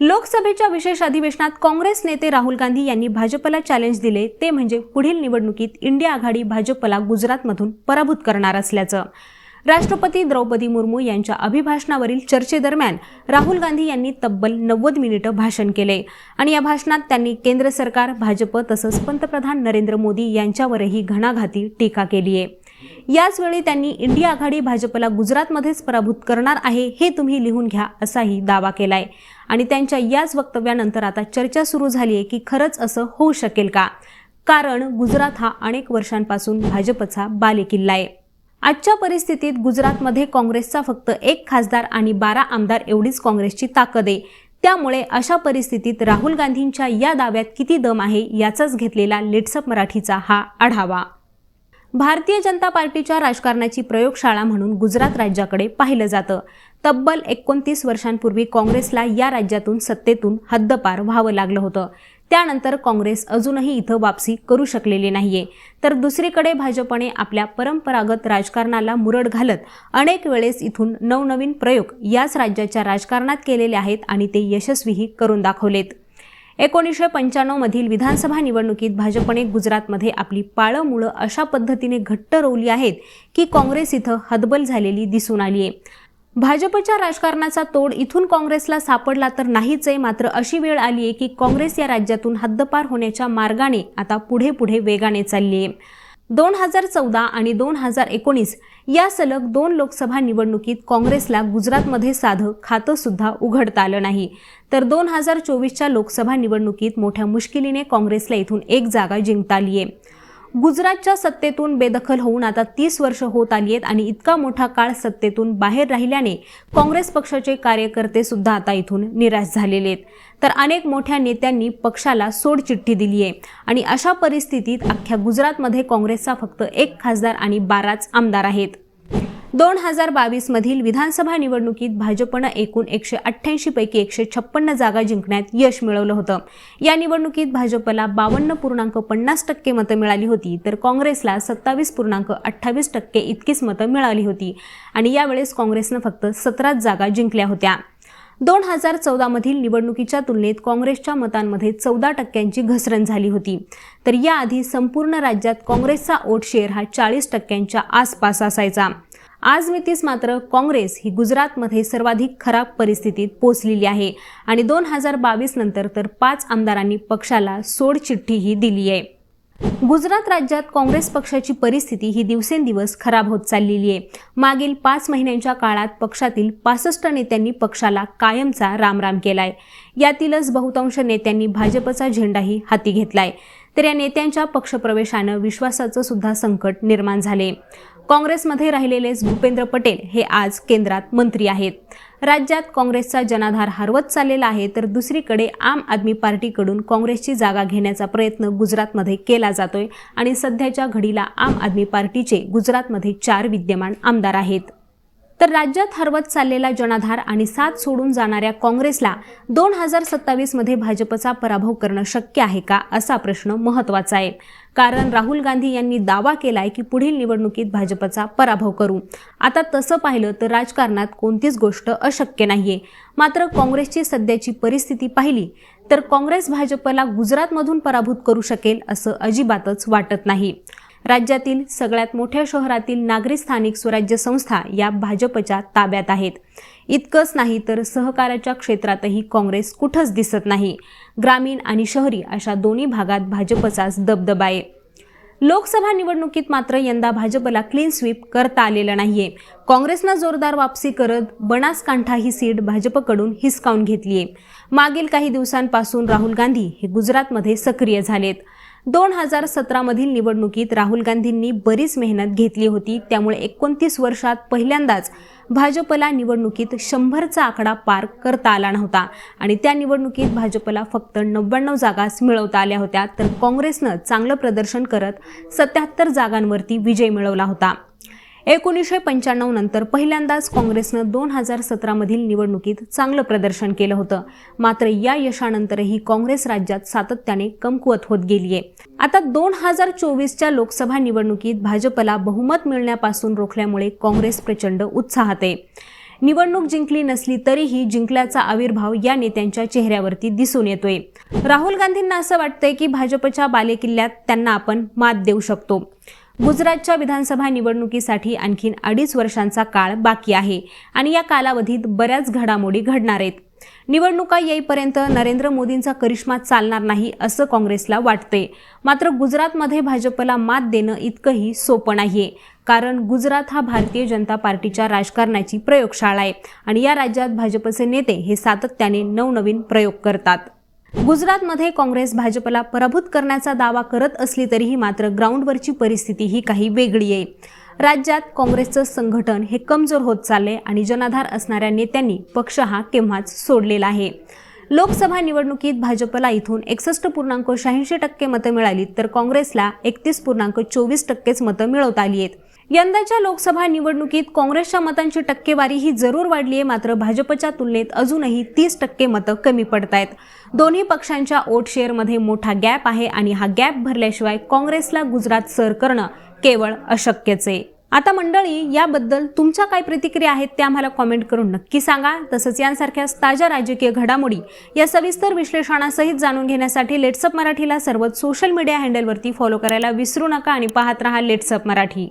लोकसभेच्या विशेष अधिवेशनात काँग्रेस नेते राहुल गांधी यांनी भाजपला चॅलेंज दिले ते म्हणजे पुढील निवडणुकीत इंडिया आघाडी भाजपला गुजरातमधून पराभूत करणार असल्याचं. राष्ट्रपती द्रौपदी मुर्मू यांच्या अभिभाषणावरील चर्चेदरम्यान राहुल गांधी यांनी तब्बल नव्वद मिनिटं भाषण केले आणि या भाषणात त्यांनी केंद्र सरकार भाजप तसंच पंतप्रधान नरेंद्र मोदी यांच्यावरही घणाघाती टीका केली आहे याचवेळी त्यांनी इंडिया आघाडी भाजपला गुजरातमध्येच पराभूत करणार आहे हे तुम्ही लिहून घ्या असाही दावा केलाय. आणि त्यांच्या याच वक्तव्यानंतर आता चर्चा सुरू झाली आहे की खरंच असं होऊ शकेल का? कारण गुजरात हा अनेक वर्षांपासून भाजपचा बालेकिल्ला आहे. आजच्या परिस्थितीत गुजरातमध्ये काँग्रेसचा फक्त एक खासदार आणि बारा आमदार एवढीच काँग्रेसची ताकद आहे. त्यामुळे अशा परिस्थितीत राहुल गांधींच्या या दाव्यात किती दम आहे याचाच घेतलेला लेट्सअप मराठीचा हा आढावा. भारतीय जनता पार्टीच्या राजकारणाची प्रयोगशाळा म्हणून गुजरात राज्याकडे पाहिलं जातं. तब्बल एकोणतीस वर्षांपूर्वी काँग्रेसला या राज्यातून सत्तेतून हद्दपार व्हावं लागलं होतं. त्यानंतर काँग्रेस अजूनही इथं वापसी करू शकलेली नाहीये. तर दुसरीकडे भाजपने आपल्या परंपरागत राजकारणाला मुरड घालत अनेक वेळेस इथून नवनवीन प्रयोग याच राज्याच्या राजकारणात केलेले आहेत आणि ते यशस्वीही करून दाखवलेत. एकोणीसशे पंच्याण्णवमधील विधानसभा निवडणुकीत भाजपने गुजरातमध्ये आपली पाळं मुळं अशा पद्धतीने घट्ट रोवली आहेत की काँग्रेस इथं हतबल झालेली दिसून आली आहे. भाजपच्या राजकारणाचा तोड इथून काँग्रेसला सापडला तर नाहीच आहे. मात्र अशी वेळ आली आहे की काँग्रेस या राज्यातून हद्दपार होण्याच्या मार्गाने आता पुढे पुढे वेगाने चालली आहे. दोन हजार चौदा आणि दोन हजार एकोणीस या सलग दोन लोकसभा निवडणुकीत काँग्रेसला गुजरातमध्ये साधं खातं सुद्धा उघडता आलं नाही. तर दोन हजार चोवीसच्या लोकसभा निवडणुकीत मोठ्या मुश्किलीने काँग्रेसला इथून एक जागा जिंकता आली आहे गुजरातच्या सत्तेतून बेदखल होऊन आता तीस वर्ष होत आली आहेत आणि इतका मोठा काळ सत्तेतून बाहेर राहिल्याने काँग्रेस पक्षाचे कार्यकर्ते सुद्धा आता इथून निराश झालेले आहेत. तर अनेक मोठ्या नेत्यांनी पक्षाला सोडचिठ्ठी दिली आहे आणि अशा परिस्थितीत अख्ख्या गुजरातमध्ये काँग्रेसचा फक्त एक खासदार आणि बाराच आमदार आहेत. दोन हजार बावीसमधील विधानसभा निवडणुकीत भाजपनं एकूण एकशे अठ्ठ्याऐंशी पैकी एकशे छप्पन्न जागा जिंकण्यात यश मिळवलं होतं. या निवडणुकीत भाजपला बावन्न पूर्णांक पन्नास टक्के मतं मिळाली होती तर काँग्रेसला सत्तावीस पूर्णांक अठ्ठावीस टक्के इतकीच मतं मिळाली होती आणि यावेळेस काँग्रेसनं फक्त सतराच जागा जिंकल्या होत्या. दोन हजार चौदामधील निवडणुकीच्या तुलनेत काँग्रेसच्या मतांमध्ये चौदा टक्क्यांची घसरण झाली होती. तर याआधी संपूर्ण राज्यात काँग्रेसचा ओट शेअर हा चाळीस टक्क्यांच्या आसपास असायचा. आज मितीस मात्र काँग्रेस ही गुजरातमध्ये सर्वाधिक खराब परिस्थितीत पोचलेली आहे. आणि दोन हजार बावीस नंतर तर पाच आमदारांनी पक्षाला सोडचिठ्ठीही दिली आहे. गुजरात राज्यात काँग्रेस पक्षाची परिस्थिती ही दिवसेंदिवस खराब होत चाललेली आहे. मागील पाच महिन्यांच्या काळात पक्षातील पासष्ट नेत्यांनी पक्षाला कायमचा रामराम केलाय. यातीलच बहुतांश नेत्यांनी भाजपचा झेंडाही हाती घेतलाय. तर या नेत्यांच्या पक्षप्रवेशानं विश्वासाचं सुद्धा संकट निर्माण झाले काँग्रेसमध्ये राहिलेलेच भूपेंद्र पटेल हे आज केंद्रात मंत्री आहेत. राज्यात काँग्रेसचा जनाधार हरवत चाललेला आहे तर दुसरीकडे आम आदमी पार्टीकडून काँग्रेसची जागा घेण्याचा प्रयत्न गुजरातमध्ये केला जातोय आणि सध्याच्या घडीला आम आदमी पार्टीचे गुजरातमध्ये चार विद्यमान आमदार आहेत. तर राज्यात हरवत चाललेला जनाधार आणि साथ सोडून जाणाऱ्या काँग्रेसला दोन हजार सत्तावीसमध्ये भाजपचा पराभव करणं शक्य आहे का असा प्रश्न महत्त्वाचा आहे. कारण राहुल गांधी यांनी दावा केलाय की पुढील निवडणुकीत भाजपचा पराभव करू. आता तसं पाहिलं तर राजकारणात कोणतीच गोष्ट अशक्य नाहीये. मात्र काँग्रेसची सध्याची परिस्थिती पाहिली तर काँग्रेस भाजपला गुजरातमधून पराभूत करू शकेल असं अजिबातच वाटत नाही. राज्यातील सगळ्यात मोठ्या शहरातील नागरी स्थानिक स्वराज्य संस्था या भाजपच्या ताब्यात आहेत. इतकंच नाही तर सहकाराच्या क्षेत्रातही काँग्रेस कुठंच दिसत नाही. ग्रामीण आणि शहरी अशा दोन्ही भागात भाजपचाच दबदबा आहे. लोकसभा निवडणुकीत मात्र यंदा भाजपला क्लीन स्वीप करता आलेलं नाहीये. काँग्रेसनं जोरदार वापसी करत बनासकांठा ही सीट भाजपकडून हिसकावून घेतलीये. मागील काही दिवसांपासून राहुल गांधी हे गुजरातमध्ये सक्रिय झालेत. दोन हजार सतरामधील निवडणुकीत राहुल गांधींनी बरीच मेहनत घेतली होती. त्यामुळे एकोणतीस वर्षात पहिल्यांदाच भाजपला निवडणुकीत शंभरचा आकडा पार करता आला नव्हता. आणि त्या निवडणुकीत भाजपला फक्त नव्याण्णव जागाच मिळवता आल्या होत्या. तर काँग्रेसनं चांगलं प्रदर्शन करत सत्याहत्तर जागांवरती विजय मिळवला होता. एकोणीसशे पंच्याण्णव नंतर पहिल्यांदाच काँग्रेसनं दोन हजार सतरामधील निवडणुकीत चांगलं प्रदर्शन केलं होतं. मात्र या यशानंतरही काँग्रेस राज्यात सातत्याने कमकुवत होत गेली आहे आता दोन हजार चोवीसच्या लोकसभा निवडणुकीत भाजपला बहुमत मिळण्यापासून रोखल्यामुळे काँग्रेस प्रचंड उत्साहात आहे. निवडणूक जिंकली नसली तरीही जिंकल्याचा आविर्भाव या नेत्यांच्या चेहऱ्यावरती दिसून येतोय. राहुल गांधींना असं वाटतंय की भाजपच्या बालेकिल्ल्यात त्यांना आपण मात देऊ शकतो. गुजरातच्या विधानसभा निवडणुकीसाठी आणखीन अडीच वर्षांचा काळ बाकी आहे आणि या कालावधीत बऱ्याच घडामोडी घडणार आहेत. निवडणुका येईपर्यंत नरेंद्र मोदींचा करिश्मा चालणार नाही असं काँग्रेसला वाटते मात्र गुजरातमध्ये भाजपला मात देणं इतकंही सोपं नाहीये. कारण गुजरात हा भारतीय जनता पार्टीच्या राजकारणाची प्रयोगशाळा आहे आणि या राज्यात भाजपचे नेते हे सातत्याने नवनवीन प्रयोग करतात. गुजरातमध्ये काँग्रेस भाजपला पराभूत करण्याचा दावा करत असली तरीही मात्र ग्राउंडवरची परिस्थिती ही काही वेगळी आहे. राज्यात काँग्रेसचं संघटन हे कमजोर होत चालले आणि जनाधार असणाऱ्या नेत्यांनी पक्ष हा केव्हाच सोडलेला आहे. लोकसभा निवडणुकीत भाजपला इथून एकसष्ट पूर्णांक शहाऐंशी टक्के मतं मिळाली तर काँग्रेसला एकतीस पूर्णांक चोवीस टक्केच मतं मिळवता आली आहेत. यंदाच्या लोकसभा निवडणुकीत काँग्रेसच्या मतांची टक्केवारी ही जरूर वाढली आहे मात्र भाजपच्या तुलनेत अजूनही तीस टक्के मतं कमी पडत आहेत. दोन्ही पक्षांच्या ओट शेअरमध्ये मोठा गॅप आहे आणि हा गॅप भरल्याशिवाय काँग्रेसला गुजरात सर करणं केवळ अशक्यच आहे. आता मंडळी याबद्दल तुमच्या काय प्रतिक्रिया आहेत त्या आम्हाला कॉमेंट करून नक्की सांगा. तसंच यांसारख्याच ताज्या राजकीय घडामोडी या सविस्तर विश्लेषणासहित जाणून घेण्यासाठी लेट्सअप मराठीला सर्वच सोशल मीडिया हँडलवरती फॉलो करायला विसरू नका आणि पाहत रहा लेट्सअप मराठी.